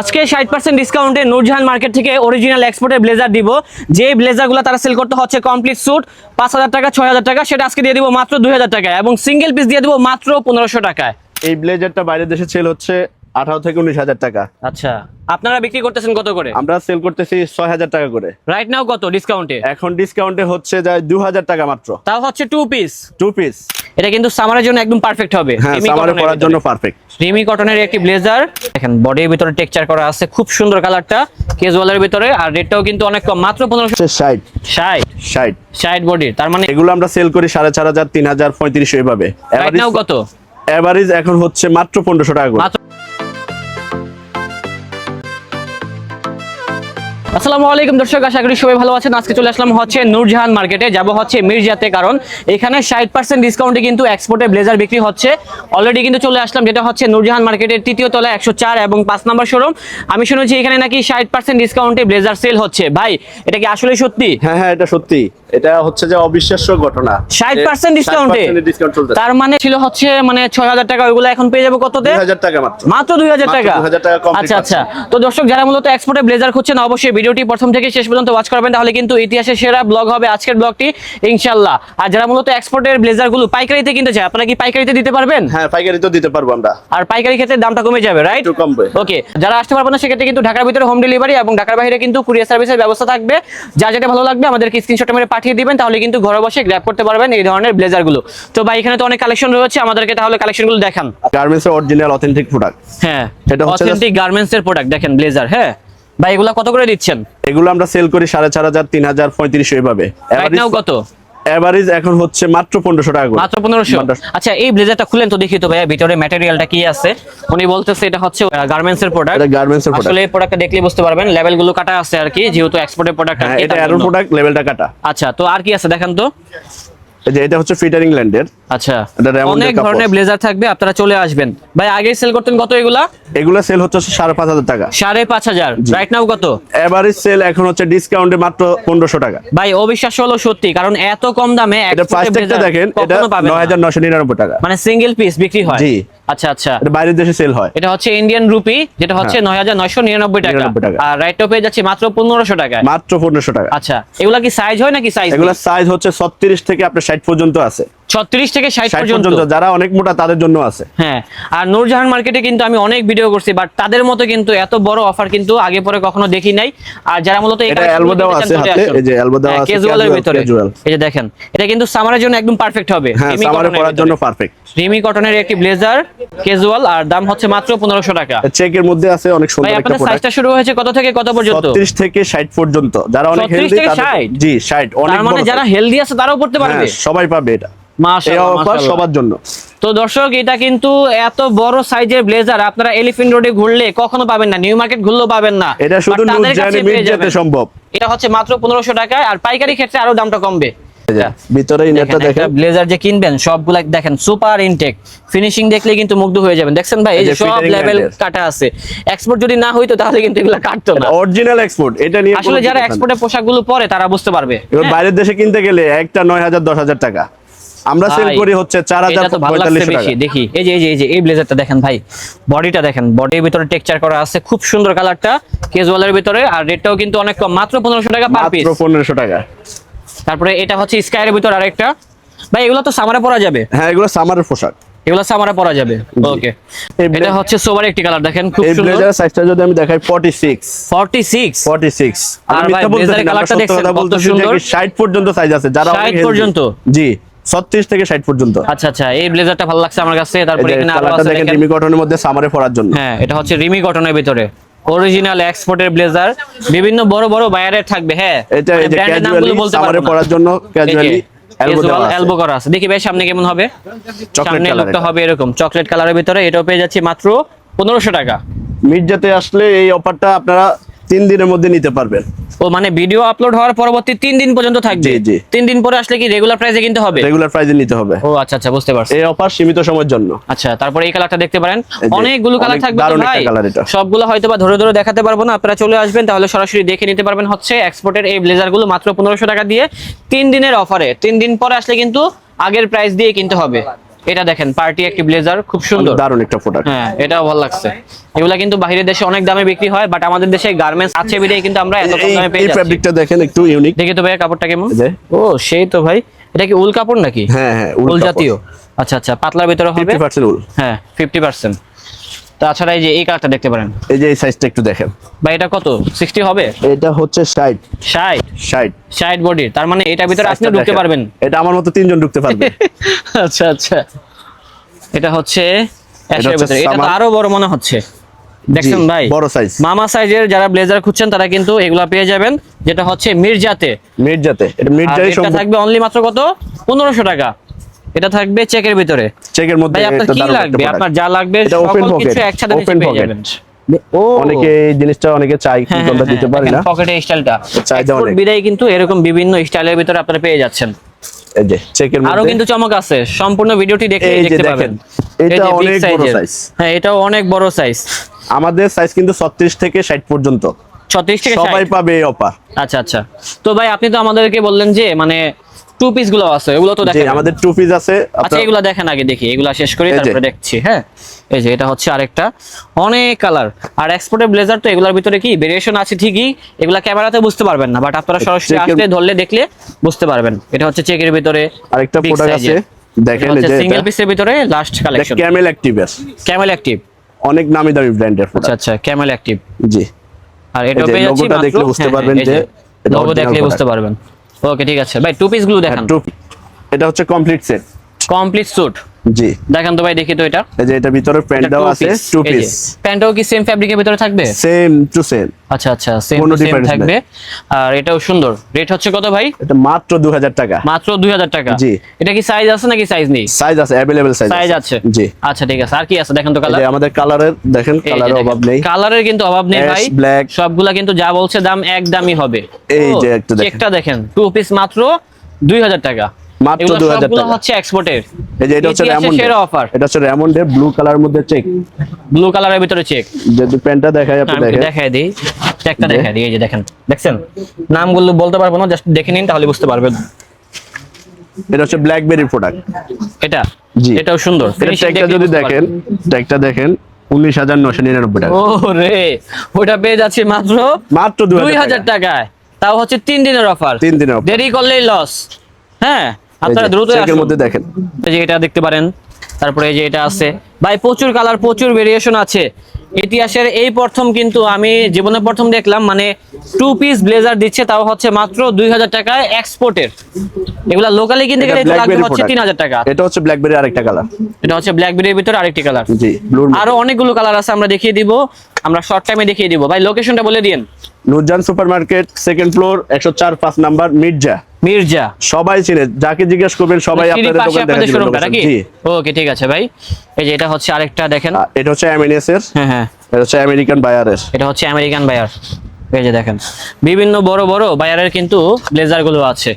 আজকে ষাট পার্সেন্ট ডিসকাউন্টে নূরজাহান মার্কেট থেকে অরিজিনাল এক্সপোর্টের ব্লেজার দিব। যে ব্লেজারগুলো তারা সেল করতে হচ্ছে কমপ্লিট স্যুট পাঁচ হাজার টাকা, ছয় হাজার টাকা, সেটা আজকে দিয়ে দিব মাত্র দুই হাজার টাকায় এবং সিঙ্গেল পিস দিয়ে দিব মাত্র পনেরোশো টাকায়। এই ব্লেজারটা বাইরের দেশে সেল হচ্ছে আঠারো থেকে উনিশ হাজার টাকা। আচ্ছা আপনারা বিক্রি করতেছেন কত করে? আমরা সেল করতেছি ছয় হাজার টাকা করে। রাইট নাও কত ডিসকাউন্টে এখন ডিসকাউন্টে হচ্ছে যায় দু হাজার টাকা মাত্র। তাও হচ্ছে টু পিস টু পিস এটা কিন্তু সামারের জন্য একদম পারফেক্ট হবে। হ্যাঁ সামারে পরার ভিতরে। জন্য পারফেক্ট রিমি কটনের একটি ব্লেজার দেখেন বডির ভিতরে টেক্সচার করা আছে খুব সুন্দর কালারটা কেজুয়ালের ভিতরে আর রেটটাও কিন্তু অনেক কম মাত্র পনেরোশো হচ্ছে ষাট। ষাট? ষাট। ষাট বডির তার মানে এগুলো আমরা সেল করি সাড়ে চার হাজার তিন হাজার পঁয়ত্রিশ এইভাবে রাইট নাও কত? এভারেজ এখন হচ্ছে মাত্র পনেরোশো টাকা করে। আসসালামু আলাইকুম দর্শক, আশা করি সবাই ভালো আছেন। আজকে চলে আসলাম হচ্ছে নূরজাহান মার্কেটে, যাব হচ্ছে মির্জাতে, কারণ এখানে ষাট পার্সেন্ট ডিসকাউন্টে কিন্তু এক্সপোর্টে ব্লেজার বিক্রি হচ্ছে। অলরেডি কিন্তু চলে আসলাম, যেটা হচ্ছে নূরজাহান মার্কেটের তৃতীয় তলা একশো চার এবং পাঁচ নম্বর শোরুম আমি শুনেছি এখানে নাকি ষাট পার্সেন্ট ডিসকাউন্টে ব্লেজার সেল হচ্ছে। ভাই, এটা কি আসলে সত্যি? হ্যাঁ হ্যাঁ এটা সত্যি। এটা হচ্ছে যে অবিশ্বাস্য ঘটনা। ষাট পার্সেন্ট ডিসকাউন্টে ডিসকাউন্ট চলছে তার মানে ছিল হচ্ছে মানে ছয় হাজার টাকা ওইগুলো এখন পেয়ে যাব কততে? দুই হাজার টাকা মাত্র। মাত্র দুই হাজার মাত্র টাকা? 2000 টাকা আচ্ছা আচ্ছা। তো দর্শক যারা মূলত এক্সপোর্টে ব্লেজার খুঁজছেন অবশ্যই ভিডিওটি প্রথম থেকে শেষ পর্যন্ত ওয়াচ করবেন তাহলে কিন্তু ইতিহাসের সেরা ব্লগ হবে আজকের ব্লগটি ইনশাল্লাহ আর যারা মূলত এক্সপোর্টের ব্লেজারগুলো পাইকারিতে কিনতে চায় আপনারা কি পাইকারিতে দিতে পারবেন? হ্যাঁ পাইকারি তো দিতে পারব আমরা। আর পাইকারি ক্ষেত্রে দামটা কমে যাবে রাইট একটু কমবে। ওকে যারা আসতে পারবেন না সেক্ষেত্রে কিন্তু ঢাকার ভিতরে হোম ডেলিভারি এবং ঢাকার বাইরে কিন্তু কুরিয়ার সার্ভিসের ব্যবস্থা থাকবে। যা যেটা ভালো লাগবে আমাদেরকে স্ক্রিনশট মেরে পাঠিয়ে দিবেন তাহলে কিন্তু ঘরে বসে গ্র্যাব করতে পারবেন এই ধরনের ব্লেজারগুলো। তো ভাই এখানে তো অনেক কালেকশন রয়েছে আমাদেরকে তাহলে কালেকশনগুলো দেখান। গার্মেন্টস এর অরিজিনাল অথেন্টিক প্রোডাক্ট হ্যাঁ এটা হচ্ছে অথেন্টিক গার্মেন্টস এর প্রোডাক্ট দেখেন ব্লেজার হ্যাঁ। ভাই এগুলা কত করে দিচ্ছেন? এগুলো আমরা সেল করি সাড়ে চার হাজার তিন হাজার পঁয়ত্রিশ এভাবে রাইট নাও কত? এভারেজ এখন হচ্ছে মাত্র 1500 টাকা মাত্র পনেরোশো? মাত্র- আচ্ছা এই ব্লেজারটা খুলেন তো দেখি তো ভাইয়া ভিতরে ম্যাটেরিয়ালটা কি আছে? উনি বলতেছে এটা হচ্ছে গার্মেন্টস এর প্রোডাক্ট এটা গার্মেন্টস এর প্রোডাক্ট আসলে এই প্রোডাক্টটা দেখলে বুঝতে পারবেন লেভেলগুলো কাটা আছে আর কি যেহেতু এক্সপোর্টের প্রোডাক্ট হ্যাঁ এটা এরর প্রোডাক্ট লেভেলটা কাটা। আচ্ছা তো আর কি আছে দেখেন তো। এই যে এটা হচ্ছে ফিটার ইংল্যান্ডের আচ্ছা। এটা অনেক ধরনের ব্লেজার থাকবে আপনারা চলে আসবেন। ভাই আগে সেল করতেন কত এগুলা? এগুলা সেল হচ্ছে সাড়ে পাঁচ হাজার টাকা। সাড়ে পাঁচ হাজার। রাইট নাও কত? এভারেজ সেল এখন হচ্ছে ডিসকাউন্টে মাত্র পনেরোশো টাকা। ভাই অবিশ্বাস হলো সত্যি কারণ এত কম দামে দেখেন এটা কখনো পাবেন নয় না। হাজার নশো নিরানব্বই টাকা। মানে সিঙ্গেল পিস বিক্রি হয়। জি। আচ্ছা আচ্ছা। এটা বাইরের দেশে সেল হয়। এটা হচ্ছে ইন্ডিয়ান রুপি যেটা হচ্ছে হ্যাঁ। নয় হাজার নয়শো নিরানব্বই টাকা। 99 টাকা। আর রাইট পেয়ে যাচ্ছে মাত্র পনেরোশো টাকায়। মাত্র পনেরোশো টাকা। আচ্ছা এগুলা কি সাইজ হয় নাকি সাইজ এগুলা সাইজ হচ্ছে ছত্রিশ থেকে আপনার ষাট পর্যন্ত আছে। ছত্রিশ থেকে ষাট ষাট পর্যন্ত। পর্যন্ত যারা অনেক মোটা তাদের জন্য আছে। হ্যাঁ আর নূরজাহান মার্কেটে কিন্তু আমি অনেক ভিডিও করছি বাট তাদের মতো কিন্তু এত বড় অফার কিন্তু আগে পরে কখনো দেখি নাই। আর যারা মূলত এটা elbow দেওয়া আছে হাতে, এই যে elbow দেওয়া আছে, ক্যাজুয়ালের ভিতরে। এই যে দেখেন এটা কিন্তু সামারের জন্য একদম পারফেক্ট হবে। হ্যাঁ সামারে পরার জন্য পারফেক্ট রিমি কটনের একটি ব্লেজার ক্যাজুয়াল আর দাম হচ্ছে মাত্র পনেরোশো টাকা। চেকের মধ্যে আছে অনেক সুন্দর একটা প্রোডাক্ট সাইজটা শুরু হয়েছে কত থেকে কত পর্যন্ত? ছত্রিশ থেকে ষাট পর্যন্ত। যারা অনেক 36 হেলদি 60? জি ষাট অনেক মানে যারা হেলদি আছে তারাও পড়তে পারবে? হ্যাঁ, সবাই পাবে এটা। অফার সবার জন্য। তো দর্শক এটা কিন্তু এত বড় সাইজের ব্লেজার আপনারা এলিফেন্ট রোডে ঘুরলে কখনো পাবেন না নিউ মার্কেট ঘুরলেও পাবেন না। এটা শুধু But তাদের নুরজাহানি কাছে পেয়ে মির্জাতে যাবেন। সম্ভব। এটা হচ্ছে মাত্র পনেরোশো টাকায় আর পাইকারি ক্ষেত্রে আরও দামটা কমবে। ভিতরে ইনারটা দেখেন ব্লেজার যে কিনবেন সবগুলা দেখেন সুপার ইনটেক। ফিনিশিং দেখলে কিন্তু মুগ্ধ হয়ে যাবেন। দেখছেন ভাই এই যে সব লেভেল কাটা আছে। এক্সপোর্ট যদি না হইতো তাহলে কিন্তু এগুলা কাটতো না। অরিজিনাল এক্সপোর্ট এটা নিয়ে আসলে যারা। এক্সপোর্টের পোশাকগুলো পরে তারা বুঝতে পারবে। এবার হ্যাঁ? বাইরের দেশে কিনতে গেলে একটা নয় হাজার দশ হাজার টাকা। আমরা সেল করি হচ্ছে চার হাজার এটা তো ভালো লাগছে পঁয়তাল্লিশশো বেশি। টাকা দেখি এই যে এই যে এই যে এই ব্লেজারটা দেখেন ভাই বডিটা দেখেন বডির ভিতরে টেক্সচার করা আছে খুব সুন্দর কালারটা কেজুয়ালের ভিতরে আর রেটটাও কিন্তু অনেক কম মাত্র পনেরোশো টাকা পার পিস মাত্র পনেরোশো টাকা। তারপরে এটা হচ্ছে স্কাইয়ের ভিতর আরেকটা। ভাই এগুলো তো সামারে পরা যাবে। হ্যাঁ এগুলো সামারের পোশাক। এগুলো সামারে পরা যাবে। ওকে এটা হচ্ছে সোবার একটি কালার দেখেন খুব সুন্দর এই সুন্দর। ব্লেজার সাইজটা যদি আমি দেখাই 46 46 46 আর ভাই, এর colourটা দেখছেন কত সুন্দর? 60 পর্যন্ত সাইজ আছে যারা 60 অনেক পর্যন্ত? জি। 36 থেকে 60 পর্যন্ত। আচ্ছা আচ্ছা এই ব্লেজারটা ভালো লাগছে আমার কাছে। তারপরে এখানে আরও আছে দেখেন দেখেন। রিমি কটনের মধ্যে সামারে পরার জন্য। হ্যাঁ এটা হচ্ছে রিমি কটনের ভিতরে। অরিজিনাল এক্সপোর্টের ব্লেজার বিভিন্ন বড় বড় বায়ারের থাকবে হ্যাঁ। এটা ব্র্যান্ডের নামগুলো বলতে পারব পরার জন্য ক্যাজুয়ালি এলবো করা আছে। দেখি ভাই সামনে কেমন হবে? চকলেট সামনে লুকটা হবে এরকম। চকলেট কালারের ভিতরে এটাও পেয়ে যাচ্ছি মাত্র পনেরোশো টাকা। মির্জাতে আসলে এই অফারটা আপনারা তিন দিনের মধ্যে নিতে পারবেন। ও মানে ভিডিও আপলোড হওয়ার পরবর্তী তিন দিন পর্যন্ত থাকবে? জি, জি। তিন দিন পরে আসলে কি রেগুলার প্রাইসে কিনতে হবে? রেগুলার প্রাইসে নিতে হবে। ও আচ্ছা আচ্ছা বুঝতে পারছি। এই অফার সীমিত সময়ের জন্য। আচ্ছা তারপরে এই কালারটা দেখতে পারেন। অনেকগুলো কালার থাকবে ভাই। সবগুলো হয়তো বা ধরে ধরে দেখাতে পারব না আপনারা চলে আসবেন তাহলে সরাসরি দেখে নিতে পারবেন হচ্ছে এক্সপোর্টের এই ব্লেজারগুলো মাত্র পনেরোশো টাকা দিয়ে তিন দিনের অফারে তিন দিন পরে আসলে কিন্তু আগের প্রাইস দিয়ে কিনতে হবে। এটা দেখেন পার্টি একটি ব্লেজার খুব সুন্দর। দারুণ একটা প্রোডাক্ট হ্যাঁ এটাও ভালো লাগছে। এগুলা কিন্তু বাইরের দেশে অনেক দামে বিক্রি হয় বাট আমাদের দেশে গার্মেন্টস আছে বিধায় কিন্তু আমরা এত কম দামে পেয়ে যাচ্ছি। এই ফেব্রিকটা দেখেন একটু ইউনিক দেখি তো ভাই কাপড়টা কেমন? ও সেই তো ভাই। এটা কি উল কাপড় নাকি? হ্যাঁ হ্যাঁ উল জাতীয়। আচ্ছা আচ্ছা পাতলার ভিতরে হবে? Fifty percent wool. হ্যাঁ ফিফটি পার্সেন্ট তাছাড়া এই যে এই কালারটা দেখতে পারেন। এই যে এই সাইজটা একটু দেখেন। বা এটা কত? সিক্সটি হবে? এটা হচ্ছে ষাট। ষাট? ষাট। ষাট বডির তার মানে এটার ভিতরে আপনি ঢুকতে পারবেন। এটা আমার মতো তিনজন ঢুকতে পারবে। আচ্ছা আচ্ছা। এটা হচ্ছে এটা তো আরও বড় মনে হচ্ছে। দেখছেন ভাই? বড় size। মামা সাইজের যারা ব্লেজার খুঁজছেন তারা কিন্তু এগুলা পেয়ে যাবেন যেটা হচ্ছে মির্জাতে। মির্জাতে। এটা মির্জাই এটা থাকবে অনলি মাত্র কত? পনেরোশো টাকা। এটা থাকবে চেকের ভিতরে। চেকের মধ্যে ভাই আপনার কি লাগবে? আপনার যা লাগবে এটা সকল কিছু একসাথে নিচে open পেয়ে যাবেন। ও! অনেকে এই জিনিসটা অনেকে চাই হ্যাঁ, কিন্তু আমরা দিতে পারি না। পকেটে স্টাইলটা চাহিদা অনেক। বিদায় কিন্তু এরকম বিভিন্ন স্টাইলের ভিতরে আপনারা পেয়ে যাচ্ছেন। এই যে চেকের আরও কিন্তু চমক আছে। সম্পূর্ণ ভিডিওটি দেখে দেখতে পাবেন। এটা অনেক বড় size-এর। হ্যাঁ এটাও অনেক বড় সাইজ আমাদের সাইজ কিন্তু 36 থেকে 60 পর্যন্ত। ছত্রিশ থেকে সবাই পাবে এই অফার। আচ্ছা আচ্ছা। তো ভাই আপনি তো আমাদেরকে বললেন যে মানে টু পিসগুলো আছে এগুলো তো দেখেন। আমাদের টু পিস আছে আচ্ছা এগুলা দেখেন আগে দেখি এগুলা শেষ করি তারপরে দেখছি হ্যাঁ? এই যে এটা হচ্ছে আরেকটা। অনেক কালার আর এক্সপোর্টের ব্লেজার তো এগুলোর ভিতরে কি? ভেরিয়েশন আছে ঠিকই এগুলা ক্যামেরাতে বুঝতে পারবেন না বাট আপনারা সরাসরি আসলে ধরলে দেখলে বুঝতে পারবেন। এটা হচ্ছে চেকের ভিতরে আরেকটা প্রোডাক্ট আছে দেখেন এই যে সিঙ্গেল পিসের ভিতরে লাস্ট কালেকশন ক্যামেল অ্যাক্টিভের ক্যামেল অ্যাক্টিভ অনেক নামি দামি ব্র্যান্ডের আচ্ছা আচ্ছা ক্যামেল অ্যাক্টিভ জি। আর এটা পেয়ে যাচ্ছি logo-টা দেখলে বুঝতে পারবেন যে লোগো দেখলে বুঝতে পারবেন। ওকে ঠিক আছে। ভাই টু পিসগুলো দেখান। টু এটা হচ্ছে complete set complete suit জি দেখান তো ভাই দেখি তো এটা এই যে এটা ভিতরে প্যান্ট এটা দেওয়া two আছে piece, টু এই যে। পিস প্যান্টটাও কি সেম ফ্যাব্রিকের ভিতরে থাকবে সেম টু সেম আচ্ছা আচ্ছা সেম কোনো সেম difference থাকবে আর এটাও সুন্দর রেট হচ্ছে কত ভাই এটা মাত্র 2000 টাকা মাত্র দুই হাজার টাকা জি। এটা কি সাইজ আছে নাকি সাইজ নেই সাইজ আছে अवेलेबल সাইজ সাইজ আছে জি আচ্ছা ঠিক আছে আর কি আছে দেখেন তো এই কালার যে আমাদের কালারের দেখেন কালারের অভাব নেই কালারের কিন্তু অভাব নেই Ash, ভাই black। সবগুলা কিন্তু যা বলছে দাম এক দামই হবে এই ও, যে একটু দেখেন। চেকটা দেখেন টু পিস মাত্র দুই হাজার টাকা মাত্র এগুলো 2000 সবগুলো টাকা। হচ্ছে এক্সপোর্টের এই যে এটা হচ্ছে রেমন্ড সেরা অফার এটা হচ্ছে রেমন্ডের ব্লু কালারের মধ্যে চেক ব্লু কালারের ভিতরে চেক যদি প্যান্টটা দেখাই আপনি দেখেন। দেখাই দিই। চেকটা দেখাই দিই এই যে দেখেন। দেখছেন? নামগুলো বলতে পারব না জাস্ট দেখে নিন তাহলে বুঝতে পারবেন। এটা হচ্ছে ব্ল্যাকবেরি প্রোডাক্ট এটা? জি। এটাও সুন্দর। এটা যদি দেখেন ট্যাগটা দেখেন উনিশ হাজার নশো নিরানব্বই টাকা। পারবেন। ও রে ওটা পেয়ে যাচ্ছে মাত্র মাত্র দুই হাজার টাকায়। তাও হচ্ছে তিন দিনের অফার তিন দিনের দেরি করলেই লস হ্যাঁ? আপনারা দ্রুত আসুন। মধ্যে দেখেন। এই যে এটা দেখতে পারেন তারপরে এই যে এটা আছে। ভাই প্রচুর কালার প্রচুর ভেরিয়েশন আছে। ইতিহাসের এই প্রথম কিন্তু আমি জীবনে প্রথম দেখলাম মানে টু পিস ব্লেজার দিচ্ছে তাও হচ্ছে মাত্র দুই হাজার টাকায় এক্সপোর্টের এগুলা লোকালি কিনতে গেলে হচ্ছে তিন হাজার টাকা। এটা হচ্ছে ব্ল্যাকবেরি আরেকটা কালার এটা হচ্ছে ব্ল্যাকবেরির ভিতরে আরেকটি কালার আরও অনেকগুলো কালার আছে আমরা দেখিয়ে দিব। আমরা শর্ট টাইমে দেখিয়ে দিব। ভাই লোকেশনটা বলে দিন Nurjan super market second floor একশো চার পাঁচ নাম্বার মির্জা। মির্জা। সবাই চিনে যাকে জিজ্ঞেস করবেন সবাই আপনাদের দোকান দেখা জি। ওকে ঠিক আছে ভাই। এই যে এটা হচ্ছে আরেকটা দেখেন। এটা হচ্ছে এমএনএস এর হ্যাঁ হ্যাঁ। এটা হচ্ছে আমেরিকান বায়ারের এটা হচ্ছে আমেরিকান বায়ার এই যে দেখেন। বিভিন্ন বড় বড় বায়ারের কিন্তু ব্লেজারগুলো আছে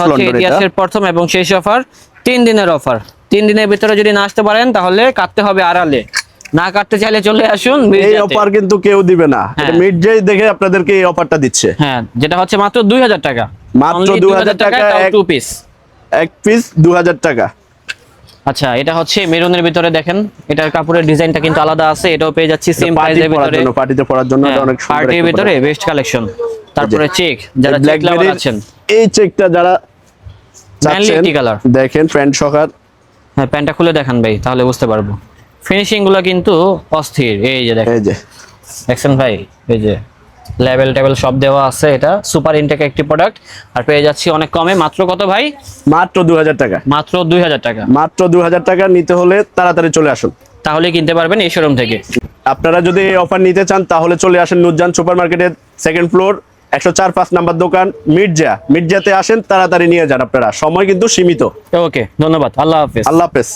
Most হচ্ছে ইতিহাসের প্রথম এবং শেষ অফার তিন দিনের অফার তিন দিনের ভিতরে যদি না আসতে পারেন তাহলে কাটতে হবে আড়ালে। না কাটতে চাইলে চলে আসুন এই অফার কিন্তু কেউ দিবে না। হ্যাঁ। এটা মির্জাই দেখে আপনাদেরকে এই অফারটা দিচ্ছে। হ্যাঁ যেটা হচ্ছে মাত্র দুই হাজার টাকা। মাত্র 2000 টাকা এক- পিস এক পিস দু হাজার টাকা। আচ্ছা এটা হচ্ছে মেরুনের ভিতরে দেখেন। এটার কাপড়ের ডিজাইনটা কিন্তু আলাদা আছে এটাও পেয়ে যাচ্ছি সেম প্রাইসের ভিতরে। পার্টিতে পরার জন্য এটা অনেক সুন্দর পার্টির ভিতরে বেস্ট কালেকশন তারপরে চেক যারা চেক লাভার আছেন। এই চেকটা যারা চাচ্ছেন দেখেন ফ্রেন্ড সকার হ্যাঁ প্যান্টটা খুলে দেখান ভাই তাহলে বুঝতে পারব। ফিনিশিংগুলো কিন্তু অস্থির এই যে দেখেন। এই যে। দেখছেন ভাই এই যে। লেভেল টেবিল সব দেওয়া আছে এটা। সুপার ইনটেক একটি প্রোডাক্ট আর পেয়ে যাচ্ছি অনেক কমে। মাত্র কত ভাই? মাত্র দু হাজার টাকা। মাত্র দুই হাজার টাকা। মাত্র দু হাজার টাকা নিতে হলে তাড়াতাড়ি চলে আসুন। তাহলে কিনতে পারবেন এই শোরুম থেকে। আপনারা যদি এই অফার নিতে চান তাহলে চলে আসেন নুরজান সুপার মার্কেটের সেকেন্ড ফ্লোর একশো চার পাঁচ নাম্বার দোকান মির্জা। মির্জাতে আসেন তাড়াতাড়ি নিয়ে যান আপনারা। সময় কিন্তু সীমিত। ওকে ধন্যবাদ। আল্লাহ হাফেজ। আল্লাহ হাফেজ।